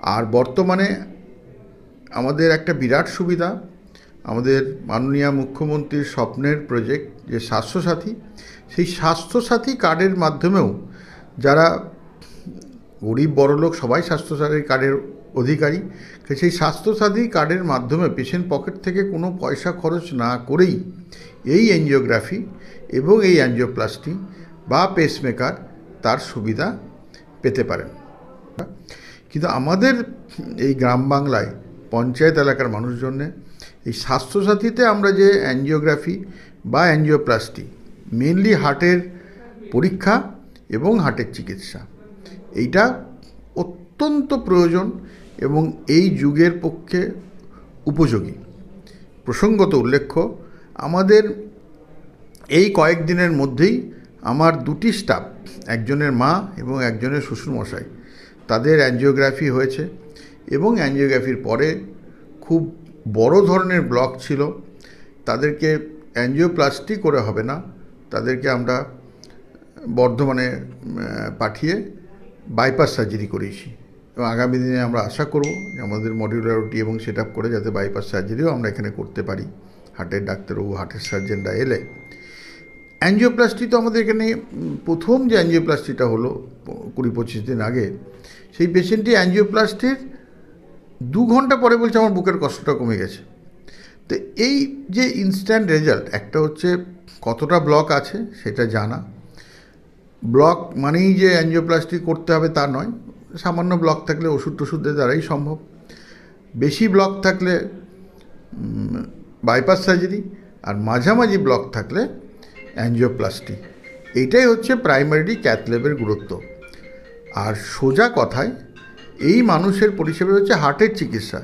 আর বর্তমানে আমাদের একটা বিরাট সুবিধা, আমাদের মাননীয় মুখ্যমন্ত্রীর স্বপ্নের প্রজেক্ট যে স্বাস্থ্যসাথী, সেই স্বাস্থ্যসাথী কার্ডের মাধ্যমেও যারা গরিব বড়লোক সবাই স্বাস্থ্যসাথী কার্ডের অধিকারী, সেই স্বাস্থ্যসাথী কার্ডের মাধ্যমে পেশেন্ট পকেট থেকে কোনো পয়সা খরচ না করেই এই এনজিওগ্রাফি এবং এই অ্যাঞ্জিওপ্লাস্টি বা পেসমেকার তার সুবিধা পেতে পারেন। কিন্তু আমাদের এই গ্রাম বাংলায়, পঞ্চায়েত এলাকার মানুষজনে এই স্বাস্থ্যসাথীতে আমরা যে অ্যাঞ্জিওগ্রাফি বা অ্যাঞ্জিওপ্লাস্টি মেনলি হার্টের পরীক্ষা এবং হার্টের চিকিৎসা, এইটা অত্যন্ত প্রয়োজন এবং এই যুগের পক্ষে উপযোগী। প্রসঙ্গত উল্লেখ্য, আমাদের এই কয়েকদিনের মধ্যেই আমার দুটি স্টাফ একজনের মা এবং একজনের শ্বশুরমশাই তাদের অ্যাঞ্জিওগ্রাফি হয়েছে এবং অ্যাঞ্জিওগ্রাফির পরে খুব বড় ধরনের ব্লক ছিল। তাদেরকে অ্যাঞ্জিওপ্লাস্টি করে হবে না। তাদেরকে আমরা বর্ধমানে পাঠিয়ে বাইপাস সার্জারি করিয়েছি। এবং আগামী দিনে আমরা আশা করব যে আমাদের মডিউলারিটি এবং সেট আপ করে যাতে বাইপাস সার্জারিও আমরা এখানে করতে পারি। হার্টের ডাক্তারবাবু হার্টের সার্জনরা এলে। অ্যাঞ্জিওপ্লাস্টি তো আমাদের এখানে প্রথম যে অ্যাঞ্জিওপ্লাস্টিটা হলো কুড়ি পঁচিশ দিন আগে, সেই পেশেন্টটি অ্যাঞ্জিওপ্লাস্টির দু ঘণ্টা পরে বলছে আমার বুকের কষ্টটা কমে গেছে। তো এই যে ইনস্ট্যান্ট রেজাল্ট একটা হচ্ছে কতটা ব্লক আছে সেটা জানা। ব্লক মানেই যে অ্যাঞ্জিওপ্লাস্টি করতে হবে তা নয়, সামান্য ব্লক থাকলে ওষুধ টষুধের দ্বারাই সম্ভব। বেশি ব্লক থাকলে বাইপাস সার্জারি আর মাঝামাঝি ব্লক থাকলে অ্যাঞ্জিওপ্লাস্টি এইটাই হচ্ছে প্রাইমারি ক্যাথলেবের গুরুত্ব। আর সোজা কথায় এই মানুষের পরিষেবা হচ্ছে হার্টের চিকিৎসা।